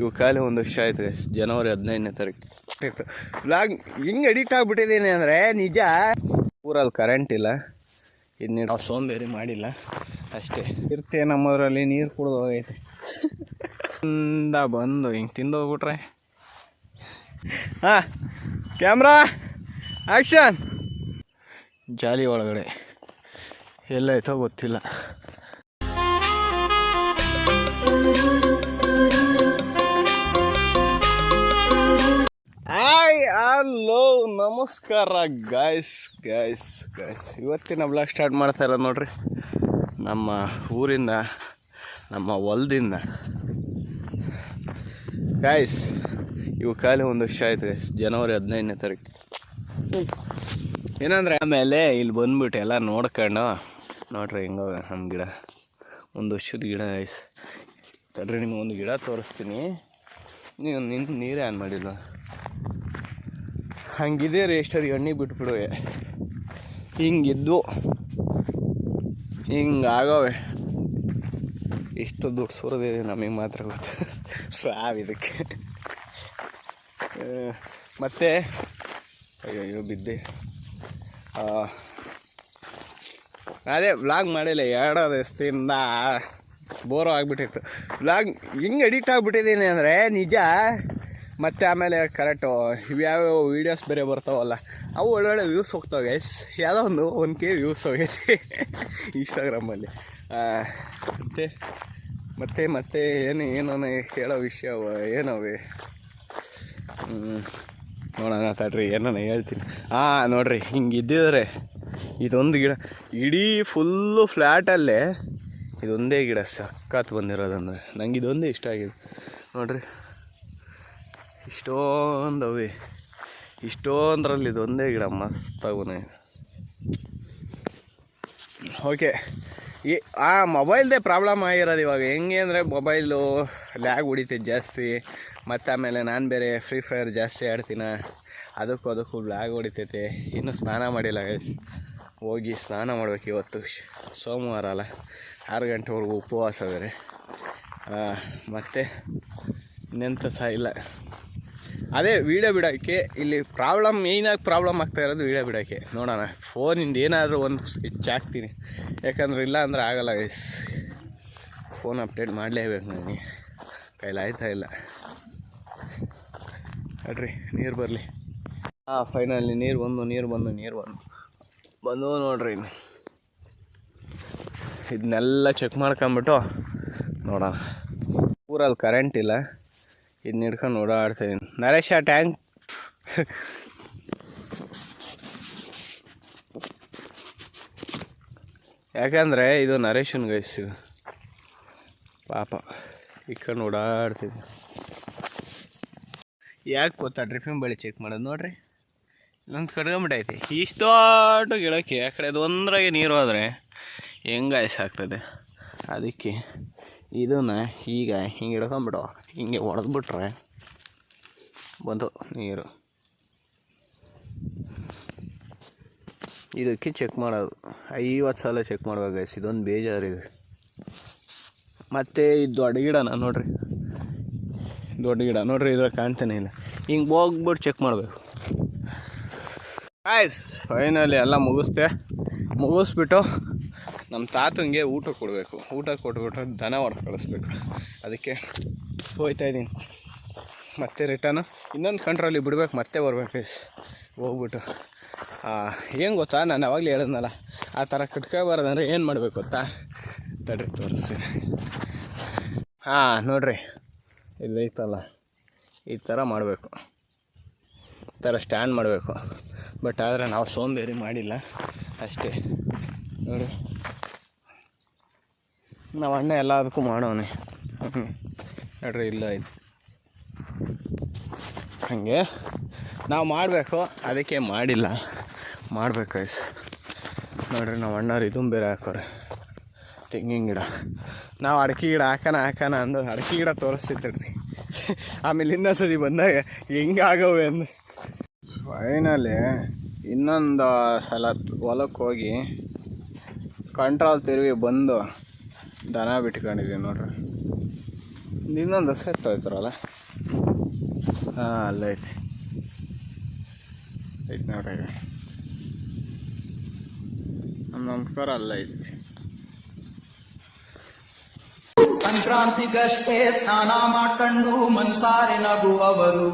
ಇವು ಖಾಲಿ ಒಂದು ವರ್ಷ ಆಯ್ತು. ಜನವರಿ ಹದಿನೈದನೇ ತಾರೀಕು. ಆಯಿತು. ಬ್ಲಾಗ್ ಹಿಂಗೆ ಅಡಿಕ್ಟ್ ಆಗ್ಬಿಟ್ಟಿದ್ದೀನಿ ಅಂದರೆ ನಿಜ. ಊರಲ್ಲಿ ಕರೆಂಟ್ ಇಲ್ಲ. ಇದು ನಾವು ಸೋಂಬೇರಿ ಮಾಡಿಲ್ಲ. ಅಷ್ಟೇ. ಇರ್ತೀಯ ನಮ್ಮದ್ರಲ್ಲಿ ನೀರು ಕುಡ್ದು ಹೋಗೈತೆ ಇಂದ ಬಂದು ಹಿಂಗೆ ತಿಂದು ಹೋಗ್ಬಿಟ್ರೆ. ಹಾಂ ಕ್ಯಾಮ್ರಾ ಆ್ಯಕ್ಷನ್ ಜಾಲಿ ಒಳಗಡೆ. ಎಲ್ಲೈತೋ ಗೊತ್ತಿಲ್ಲ. ಹಾಯ್, ಹಲೋ, ನಮಸ್ಕಾರ ಗಾಯ್ಸ್ ಗಾಯ್ಸ್ ಗಾಯ್ಸ್ ಇವತ್ತಿನ ಬ್ಲಾಗ್ ಸ್ಟಾರ್ಟ್ ಮಾಡ್ತಾ ಇರೋದು ನೋಡ್ರಿ. ನಮ್ಮ ಊರಿಂದ, ನಮ್ಮ ಹೊಲದಿಂದ. ಗಾಯ್ಸ್ ಇವು ಖಾಲಿ ಒಂದು ವರ್ಷ ಆಯ್ತು ಗಾಯ್ಸ್ ಜನವರಿ ಹದಿನೈದನೇ ತಾರೀಕು. ಏನಂದ್ರೆ, ಆಮೇಲೆ ಇಲ್ಲಿ ಬಂದ್ಬಿಟ್ಟು ಎಲ್ಲ ನೋಡ್ಕೊಂಡು, ನೋಡ್ರಿ ಹಿಂಗ ನಮ್ಮ ಗಿಡ. ಒಂದು ವರ್ಷದ ಗಿಡ ಗಾಯ್ಸ್ ತಡ್ರಿ ನಿಮ್ಗೆ ಒಂದು ಗಿಡ ತೋರಿಸ್ತೀನಿ. ನೀವು ನಿಂತು ನೀರೇ ಆನ್ ಮಾಡಿಲ್ಲ ಹಂಗಿದೆ ರೀ ಎಣ್ಣೆ ಬಿಟ್ಬಿಡುವೆ ಹಿಂಗಿದ್ದು ಹಿಂಗಾಗವೆ. ಇಷ್ಟು ದುಡ್ಡು ಸುರಿದಿದೆ ನಮಗೆ ಮಾತ್ರ ಗೊತ್ತು. ಸಾವ್ ಇದಕ್ಕೆ. ಆ, ಮತ್ತೆ ಅಯ್ಯೋ ಬಿದ್ದೆ. ಅದೇ ವ್ಲಾಗ್ ಮಾಡಿಲ್ಲ ಎರಡು ದಿವಸದಿಂದ ಬೋರೋ ಆಗಿಬಿಟ್ಟಿತ್ತು. ವ್ಲಾಗ್ ಹಿಂಗೆ ಎಡಿಟ್ ಆಗಿಬಿಟ್ಟಿದ್ದೀನಿ ಅಂದರೆ ನಿಜ ಮತ್ತು ಆಮೇಲೆ ಕರೆಕ್ಟು ಇವ್ಯಾವ ವೀಡಿಯೋಸ್ ಬೇರೆ ಬರ್ತಾವಲ್ಲ, ಅವು ಒಳ್ಳೊಳ್ಳೆ ವ್ಯೂಸ್ ಹೋಗ್ತಾವೆ ಗೈಸ್ ಯಾವುದೋ ಒಂದು ಒನ್ ಕೆ ವ್ಯೂಸ್ ಹೋಗೈತಿ ಇನ್ಸ್ಟಾಗ್ರಾಮಲ್ಲಿ ಮತ್ತು, ಮತ್ತೆ ಮತ್ತೆ ಏನು ಏನೋ ಹೇಳೋ ವಿಷಯ, ಏನವೆ? ಹ್ಞೂ ನೋಡೋಣ ತಡ್ರಿ ಏನೋ ಹೇಳ್ತೀನಿ. ಹಾಂ ನೋಡ್ರಿ ಹಿಂಗೆ ಇದ್ದಿದ್ರೆ ಇದೊಂದು ಗಿಡ, ಇಡೀ ಫುಲ್ಲು ಫ್ಲ್ಯಾಟಲ್ಲೇ ಇದೊಂದೇ ಗಿಡ ಸಖತ್ ಬಂದಿರೋದಂದ್ರೆ ನಂಗೆ ಇದೊಂದೇ ಇಷ್ಟ ಆಗಿದೆ. ನೋಡ್ರಿ. ಇಷ್ಟೊಂದು ಅವೆ ಇಷ್ಟೊಂದರಲ್ಲಿ ಇದೊಂದೇ ಗಿಡ ಮಸ್ತಾಗುನೆ ಓಕೆ ಈ ಆ ಮೊಬೈಲ್ದೇ ಪ್ರಾಬ್ಲಮ್ ಆಗಿರೋದು ಇವಾಗ. ಹೆಂಗೆ ಅಂದರೆ ಮೊಬೈಲು ಲ್ಯಾಗ್ ಹೊಡಿತೈತೆ ಜಾಸ್ತಿ. ಮತ್ತು ಆಮೇಲೆ ನಾನು ಬೇರೆ ಫ್ರೀ ಫೈರ್ ಜಾಸ್ತಿ ಆಡ್ತೀನ. ಅದಕ್ಕೂ ಅದಕ್ಕೂ ಲ್ಯಾಗ್ ಹೊಡಿತೈತೆ ಇನ್ನೂ ಸ್ನಾನ ಮಾಡಿಲ್ಲ. ಹೋಗಿ ಸ್ನಾನ ಮಾಡ್ಬೇಕು ಇವತ್ತು. ಸೋಮವಾರ ಅಲ್ಲ. ಆರು ಗಂಟೆವರೆಗೂ ಉಪವಾಸ ಬೇರೆ ಮತ್ತು ನೆಂತ ಸಹ ಇಲ್ಲ. ಅದೇ ವೀಡಿಯೋ ಬಿಡೋಕ್ಕೆ ಇಲ್ಲಿ ಪ್ರಾಬ್ಲಮ್ ಮೇಯ್ನಾಗಿ ಪ್ರಾಬ್ಲಮ್ ಆಗ್ತಾ ಇರೋದು ವೀಡಿಯೋ ಬಿಡೋಕ್ಕೆ ನೋಡೋಣ ಫೋನಿಂದ ಏನಾದರೂ ಒಂದು ಸ್ವಿಚ್ ಹಾಕ್ತೀನಿ. ಯಾಕಂದ್ರೆ ಇಲ್ಲ ಅಂದರೆ ಆಗಲ್ಲ ಗೈಸ್ ಫೋನ್ ಅಪ್ಡೇಟ್ ಮಾಡಲೇಬೇಕು ನನಗೆ ಆಯ್ತಾ ಇಲ್ಲ. ನೋಡ್ರಿ, ನೀರು ಬರಲಿ. ಹಾಂ ಫೈನಲಿ ನೀರು ಬಂದು ನೀರು ಬಂದು ನೀರು ಬಂದು. ಬಂದು ನೋಡ್ರಿ ಇದನ್ನೆಲ್ಲ ಚೆಕ್ ಮಾಡ್ಕೊಂಬಿಟ್ಟು ನೋಡೋಣ. ಊರಲ್ಲಿ ಕರೆಂಟ್ ಇಲ್ಲ. ಇದನ್ನ ಹಿಡ್ಕೊಂಡು ಓಡಾಡ್ತಾಯಿದ್ದೀನಿ ನರೇಶ, ಟ್ಯಾಂಕ್. ಯಾಕಂದರೆ ಇದು ನರೇಶನ್ ಗೈಸ್ ಪಾಪ, ಇಟ್ಕೊಂಡು ಓಡಾಡ್ತಿದ್ದೆ ಯಾಕೆ ಗೊತ್ತಾ ಡ್ರಿಫಿಂಗ್ ಬಳಿ ಚೆಕ್ ಮಾಡೋದು ನೋಡ್ರಿ. ಇಲ್ಲೊಂದು ಕಡ್ಕೊಂಬಿಟ್ಟೈತಿ. ಇಷ್ಟೊಟ್ಟು ಗಿಡಕ್ಕೆ ಆ ಕಡೆ ಒಂದ್ರಾಗೆ ನೀರು ಹೋದರೆ ಹೆಂಗೆ ಆಗ್ತದೆ? ಅದಕ್ಕೆ ಇದನ್ನ ಈಗ ಹಿಂಗೆ ಹಿಡ್ಕೊಂಬಿಡು ಹಿಂಗೆ ಹೊಡೆದ್ಬಿಟ್ರೆ ಬಂತು ನೀರು. ಇದಕ್ಕೆ ಚೆಕ್ ಮಾಡೋದು. ಐವತ್ತು ಸಲ ಚೆಕ್ ಮಾಡ್ಬೇಕು ಗೈಸ್ ಇದೊಂದು ಬೇಜಾರಿದೆ ಮತ್ತು ಇದು ದೊಡ್ಡ ಗಿಡನ ನೋಡ್ರಿ. ದೊಡ್ಡ ಗಿಡ ನೋಡ್ರಿ, ಇದ್ರಾಗ ಕಾಣ್ತಾನೆ ಇಲ್ಲ. ಹಿಂಗೆ ಹೋಗ್ಬಿಟ್ಟು ಚೆಕ್ ಮಾಡಬೇಕು. ಆಯ್ಸ್ ಫೈನಲಿ ಎಲ್ಲ ಮುಗಿಸ್ದೆ. ಮುಗಿಸ್ಬಿಟ್ಟು ನಮ್ಮ ತಾತನಿಗೆ ಊಟ ಕೊಡಬೇಕು. ಊಟ ಕೊಟ್ಬಿಟ್ಟು ದನ ಹೊರ ಕಳಿಸ್ಬೇಕು. ಅದಕ್ಕೆ ಹೋಯ್ತಾ ಇದ್ದೀನಿ. ಮತ್ತೆ ರಿಟರ್ನು ಇನ್ನೊಂದು ಕಂಟ್ರಲ್ಲಿ ಬಿಡ್ಬೇಕು, ಮತ್ತೆ ಬರ್ಬೇಕು ಪ್ಲೀಸ್ ಹೋಗ್ಬಿಟ್ಟು. ಏನು ಗೊತ್ತಾ? ನಾನು ಯಾವಾಗಲೂ ಹೇಳಿದ್ನಲ್ಲ, ಆ ಥರ ಕಟ್ಕೋಬಾರ್ದಂದ್ರೆ ಏನು ಮಾಡಬೇಕು ಗೊತ್ತಾ? ತಡ್ರಿ, ತೋರಿಸ್ತೀನಿ. ಹಾಂ, ನೋಡ್ರಿ. ಇದೈತಲ್ಲ ಈ ಥರ ಮಾಡಬೇಕು. ಈ ಥರ ಸ್ಟ್ಯಾಂಡ್ ಮಾಡಬೇಕು. ಬಟ್ ಆದರೆ ನಾವು ಸೋಂಬೇರಿ ಮಾಡಿಲ್ಲ. ಅಷ್ಟೇ. ನೋಡಿ. ನಾವು ಅಣ್ಣ ಎಲ್ಲದಕ್ಕೂ ಮಾಡೋನೆ ಹ್ಞೂ ನೋಡ್ರಿ, ಇಲ್ಲ ಇದು. ಹಾಗೆ. ನಾವು ಮಾಡಬೇಕು, ಅದಕ್ಕೆ ಮಾಡಿಲ್ಲ. ಮಾಡ್ಬೇಕು ಐಸ್ ನೋಡ್ರಿ, ನಾವು ಅಣ್ಣವ್ರು ಇದು ಬೇರೆ ಹಾಕೋರೆ. ತೆಂಗಿನ ಗಿಡ. ನಾವು ಅಡಕೆ ಗಿಡ ಹಾಕೋಣ ಹಾಕೋಣ ಅಂದು ಅಡಕೆ ಗಿಡ ತೋರಿಸ್ತಿದ್ರಿ ಆಮೇಲೆ ಇನ್ನೊಂದು ಸರಿ ಬಂದಾಗ ಹೆಂಗಾಗವೆ ಅಂದು ಫೈನಲಿ ಇನ್ನೊಂದು ಸಲ ಹೊಲಕ್ಕೆ ಹೋಗಿ ಕಂಟ್ರೋಲ್ ತಿರುಗಿ ಬಂದು ದನ ಬಿಟ್ಕೊಂಡಿದ್ದೀವಿ ನೋಡ್ರಿ. ಇನ್ನೊಂದು ಹಸು ಎತ್ತೋಯ್ತಾರಲ್ಲ ಹಾಂ ಅಲ್ಲೈತಿ ಐತಿ. ನೋಡ್ರಿ ನಮ್ಮ ನಮಸ್ಕಾರ ಅಲ್ಲ ಐತಿ. ಸಂಕ್ರಾಂತಿಗಷ್ಟೇ ಸ್ನಾನ ಮಾಡ್ಕೊಂಡು ಮನ್ಸಾರೆ ನಗುವವರು.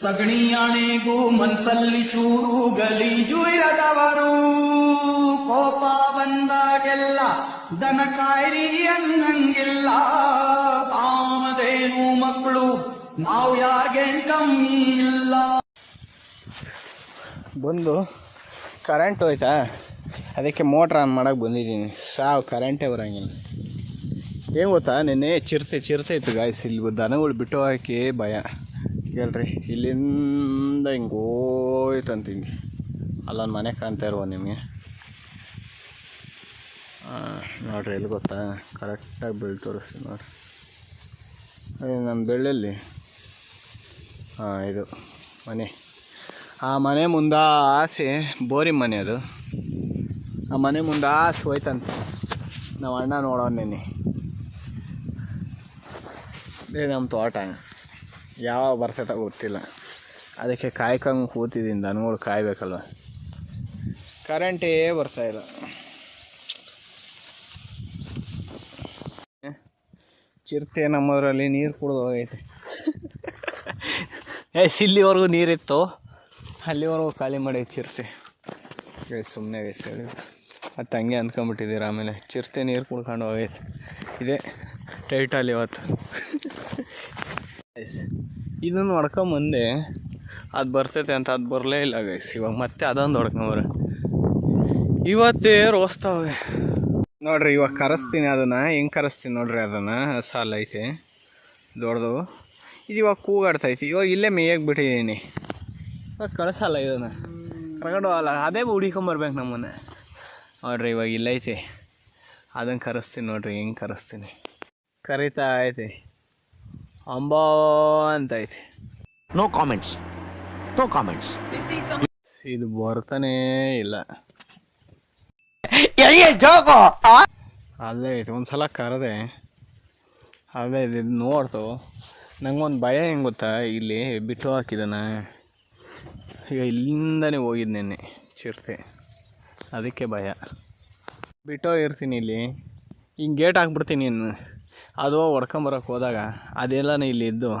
ಸಗಣಿ ಅಣೆಗೂ ಮನ್ಸಲ್ಲಿ ಚೂರು ಗಲೀಜು ಇರದವರು. ದನ ಕಾಯಿರಿ ಅನ್ನಂಗಿಲ್ಲ ತಾಮದೇನು ಮಕ್ಕಳು, ನಾವು ಯಾಕೆ ಕಮ್ಮಿ ಇಲ್ಲ. ಬಂದು ಕರೆಂಟ್ ಹೋಯ್ತಾ? ಅದಕ್ಕೆ ಮೋಟ್ರ್ ಆನ್ ಮಾಡೋಕೆ ಬಂದಿದ್ದೀನಿ. ಸಾವು ಕರೆಂಟೇ ಬರೋಂಗಿಲ್ಲ. ಏನು ಗೊತ್ತಾ? ನಿನ್ನೆ ಚಿರತೆ ಚಿರತೆ ಇತ್ತು ಗಾಯ್ಸ್ ಇಲ್ಲಿ ದನಗಳು ಬಿಟ್ಟು ಹಾಕಿ ಭಯ. ಕೇಳ್ರಿ, ಇಲ್ಲಿಂದ ಹಿಂಗೆ ಹೋಯ್ತಂತ ಹಿಂಗೆ ಅಲ್ಲೊಂದು ಮನೆ ಕಾಣ್ತಾ ಇರುವ ನಿಮಗೆ. ನೋಡ್ರಿ, ಎಲ್ಲಿ ಗೊತ್ತಾ? ಕರೆಕ್ಟಾಗಿ ಬೆಳ್ ತೋರಿಸ್ತೀನಿ ನೋಡ್ರಿ. ಅದೇ ನಮ್ಮ ಬೆಳ್ಳಲ್ಲಿ. ಹಾಂ ಇದು ಮನೆ. ಆ ಮನೆ ಮುಂದೆ ಆಸೆ, ಬೋರಿ ಮನೆ ಅದು. ಆ ಮನೆ ಮುಂದೆ ಆಸೆ ಹೋಯ್ತಂತೆ. ನಾವು ಅಣ್ಣ ನೋಡೋನೇನೆ ಇದೇ ನಮ್ಮ ತೋಟ. ಯಾವಾಗ ಬರ್ತೈತ ಗೊತ್ತಿಲ್ಲ. ಅದಕ್ಕೆ ಕಾಯ್ಕಂಗೆ ಕೂತಿದ್ದೀನಿ ದನಗಳು ಕಾಯ್ಬೇಕಲ್ವ. ಕರೆಂಟೇ ಬರ್ತಾ ಚಿರತೆ ನಮ್ಮದರಲ್ಲಿ ನೀರು ಕುಡ್ದು ಹೋಗೈತೆ ಎಸ್ ಇಲ್ಲಿವರೆಗೂ ನೀರಿತ್ತು. ಅಲ್ಲಿವರೆಗೂ ಖಾಲಿ ಮಾಡಿ ಚಿರತೆ. ಸುಮ್ಮನೆ ಗೈಸ್ ಹೇಳಿ. ಮತ್ತು ಹಂಗೆ ಅಂದ್ಕೊಂಬಿಟ್ಟಿದ್ದೀರ ಆಮೇಲೆ. ಚಿರತೆ ನೀರು ಕುಡ್ಕೊಂಡು ಹೋಗೈತೆ. ಇದೇ ಟೈಟಲ್ ಇವತ್ತು. ಗೈಸ್ ಇದನ್ನು ಹೊಡ್ಕೊಂಬಂದೆ ಅದು ಬರ್ತೈತೆ ಅಂತ ಅದು ಬರಲೇ ಇಲ್ಲ ಗೈಸ್ ಇವಾಗ ಮತ್ತೆ ಅದೊಂದು ಹೊಡ್ಕೊಂಬರ ಇವತ್ತೇ ರೋಸ್ತಾವೆ ನೋಡ್ರಿ ಇವಾಗ ಕರೆಸ್ತೀನಿ ಅದನ್ನು. ಹೆಂಗೆ ಕರೆಸ್ತೀನಿ ನೋಡ್ರಿ ಅದನ್ನು? ಸಾಲ ಐತೆ. ದೊಡ್ಡದು. ಇದು ಇವಾಗ ಕೂಗಾಡ್ತೈತಿ ಇವಾಗ ಇಲ್ಲೇ ಮೇಯಕ್ಕೆ ಬಿಟ್ಟಿದ್ದೀನಿ. ಇವಾಗ ಕಳಿಸಲ್ಲ ಇದನ್ನು. ಕರ್ಕೊಂಡು ಹೋಗಲ್ಲ. ಅದೇ ಹುಡಿಕೊಂಬರ್ಬೇಕು ನಮ್ಮನ್ನು. ನೋಡ್ರಿ ಇವಾಗ ಇಲ್ಲೈತೆ ಅದನ್ನು ಕರೆಸ್ತೀನಿ ನೋಡ್ರಿ ಹೆಂಗೆ ಕರೆಸ್ತೀನಿ. ಕರಿತಾ ಐತೆ. ಅಂಬೋ ಅಂತ ಐತಿ. ನೋ ಕಾಮೆಂಟ್ಸ್ ನೋ ಕಾಮೆಂಟ್ಸ್ ಇದು ಬರ್ತಾನೇ ಇಲ್ಲ. ಅಲ್ಲೇ ಐತೆ ಒಂದು ಸಲ ಕರೆದೆ. ಅಲ್ಲೇ ಇದು ನೋಡ್ತು. ನಂಗೊಂದು ಭಯ ಹೆಂಗೆ ಗೊತ್ತಾ? ಇಲ್ಲಿ ಬಿಟ್ಟು ಹಾಕಿದ್ದಾನೆ ಈಗ ಇಲ್ಲಿಂದನೇ ಹೋಗಿದ್ದು ನೆನ್ನೆ, ಚಿರತೆ. ಅದಕ್ಕೆ ಭಯ. ಬಿಟ್ಟೋ ಇರ್ತೀನಿ ಇಲ್ಲಿ. ಹಿಂಗೆ ಗೇಟ್ ಹಾಕ್ಬಿಡ್ತೀನಿ ಇನ್ನು. ಅದು ಹೊಡ್ಕೊಂಬರಕ್ಕೆ ಹೋದಾಗ, ಅದೆಲ್ಲನೇ ಇಲ್ಲಿ ಇದ್ದು.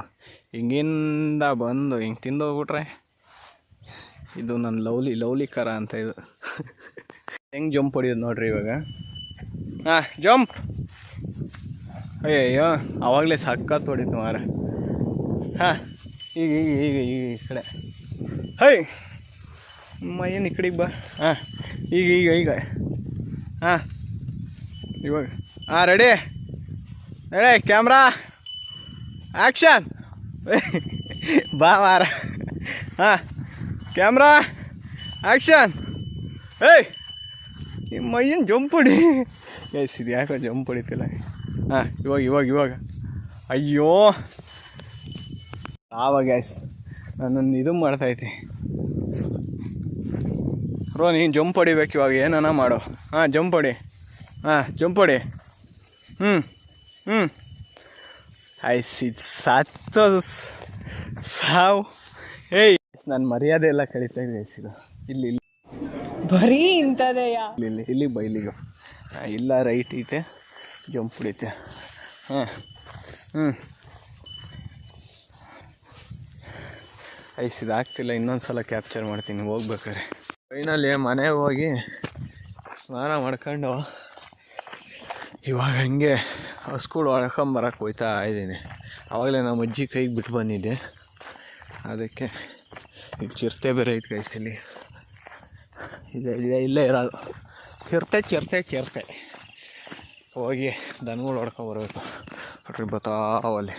ಹಿಂಗಿಂದ ಬಂದು ಹಿಂಗೆ ತಿಂದೋಗ್ಬಿಟ್ರೆ, ಇದು ನನ್ನ ಲವ್ಲಿ ಲವ್ಲಿ ಕರ ಅಂತ ಇದು. ಹೆಂಗೆ ಜಂಪ್ ಹೊಡಿಯೋದು ನೋಡ್ರಿ ಇವಾಗ? ಹಾಂ, ಜಂಪ್. ಅಯ್ಯಯ್ಯೋ ಆವಾಗಲೇ ಸಕ್ಕತ್ ಹೊಡಿತು ಮಾರ ಹಾಂ, ಈಗ ಈಗ ಈಗ ಈ ಕಡೆ. ಹೈ! ಮೈನ್ ಈ ಕಡೆಗೆ ಬಾ? ಹಾಂ, ಈಗ ಈಗ ಈಗ. ಹಾಂ, ಇವಾಗ. ಹಾಂ ರೆಡಿ ರೆಡಿ ಕ್ಯಾಮ್ರಾ ಆ್ಯಕ್ಷನ್ ಬಾ ಮಾರ ಹಾಂ ಕ್ಯಾಮ್ರಾ ಆ್ಯಕ್ಷನ್ ಏಯ್! ಮೈಯನ್ ಜಂಪ್ ಹೊಡಿ ಎಸ್ ಇದು ಯಾಕೋ ಜಂಪ್ ಹೊಡಿತಿಲ್ಲ ಹಾಂ, ಇವಾಗ ಇವಾಗ ಇವಾಗ. ಅಯ್ಯೋ. ಆವಾಗ ಎಸ್ ನಾನೊಂದು ಇದು ಮಾಡ್ತಾಯಿದ್ದೆ ರೋ ನೀನು ಜಂಪ್ ಹೊಡಿಬೇಕು ಇವಾಗ, ಏನನ ಮಾಡು. ಹಾಂ ಜಂಪ್ ಹೊಡಿ ಹಾಂ ಜಂಪ್ ಹೊಡಿ ಹ್ಞೂ ಹ್ಞೂ ಐಸ್ ಇದು ಸತ್ತೋದು ಸಾವು. ಏಯ್ ನಾನು ಮರ್ಯಾದೆ ಎಲ್ಲ ಕಳೀತಾ ಇದೆ ಐಸ್ ಇದು. ಇಲ್ಲಿ. ಬರೀ ಇಂಥದೆಯಾ? ಇಲ್ಲಿ ಇಲ್ಲಿ ಬೈಲಿಗೆ ಇಲ್ಲ ರೈಟ್ ಐತೆ. ಜಂಪ್ ಹೊಡಿತೆ. ಹಾಂ ಹ್ಞೂ ಐಸ್ ಇದಾಗ್ತಿಲ್ಲ ಇನ್ನೊಂದು ಸಲ ಕ್ಯಾಪ್ಚರ್ ಮಾಡ್ತೀನಿ ಹೋಗ್ಬೇಕಾರೆ ಫೈನಲಿ ಮನೆಗೆ ಹೋಗಿ ಸ್ನಾನ ಮಾಡ್ಕೊಂಡು ಇವಾಗ ಹಂಗೆ ಸ್ಕೂಲ್ ಒಳ್ಕೊಂಬರಕ್ಕೆ ಹೋಯ್ತಾ ಇದ್ದೀನಿ. ಆವಾಗಲೇ ನಮ್ಮ ಅಜ್ಜಿ ಕೈಗೆ ಬಿಟ್ಟು ಬಂದಿದ್ದೆ. ಅದಕ್ಕೆ ಈಗ ಚಿರತೆ ಬೇರೆ ಐತೆ ಗೈಸ್ ಇಲ್ಲಿ ಇಲ್ಲ ಇಲ್ಲೇ ಇರೋದು. ಚಿರತೆ ಚಿರತೆ ಚಿರತೆ. ಹೋಗಿ ದನಗಳು ಹೊಡ್ಕೊಂಬರ್ಬೇಕು ನೋಡ್ರಿ ಬತ್ತಾವಲ್ಲಿ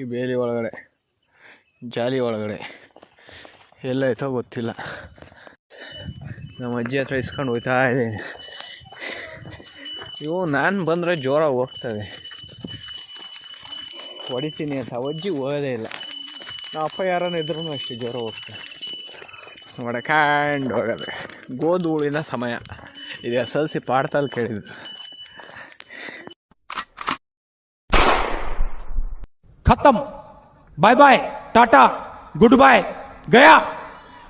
ಈ ಬೇಲಿ ಒಳಗಡೆ, ಜಾಲಿ ಒಳಗಡೆ. ಎಲ್ಲ ಐತೋ ಗೊತ್ತಿಲ್ಲ. ನಮ್ಮ ಅಜ್ಜಿ ಹತ್ರ ಇಸ್ಕೊಂಡು ಹೋಗ್ತಾ ಇದ್ದೀನಿ. ಇವು ನಾನು ಬಂದರೆ ಜೋರಾಗಿ ಹೋಗ್ತವೆ. ಹೊಡಿತೀನಿ ಅಂತ. ಅಜ್ಜಿ ಹೋಗೋದೇ ಇಲ್ಲ. ನಮ್ಮ ಅಪ್ಪ ಯಾರನ್ನ ಇದ್ರೂ ಅಷ್ಟೇ ಜೋರ ಹೋಗ್ತಾರೆ. ಹೊಡ್ಕಂಡು ಹೋಗೋದು. ಉಳಿದ ಸಮಯ. ಇದು ಎಸ್ ಎಲ್ ಸಿ ಪಾಡ್ತಲ್ಲಿ ಕೇಳಿದ್ದು. ಖತಮ್. Bye bye tata good bye Gaya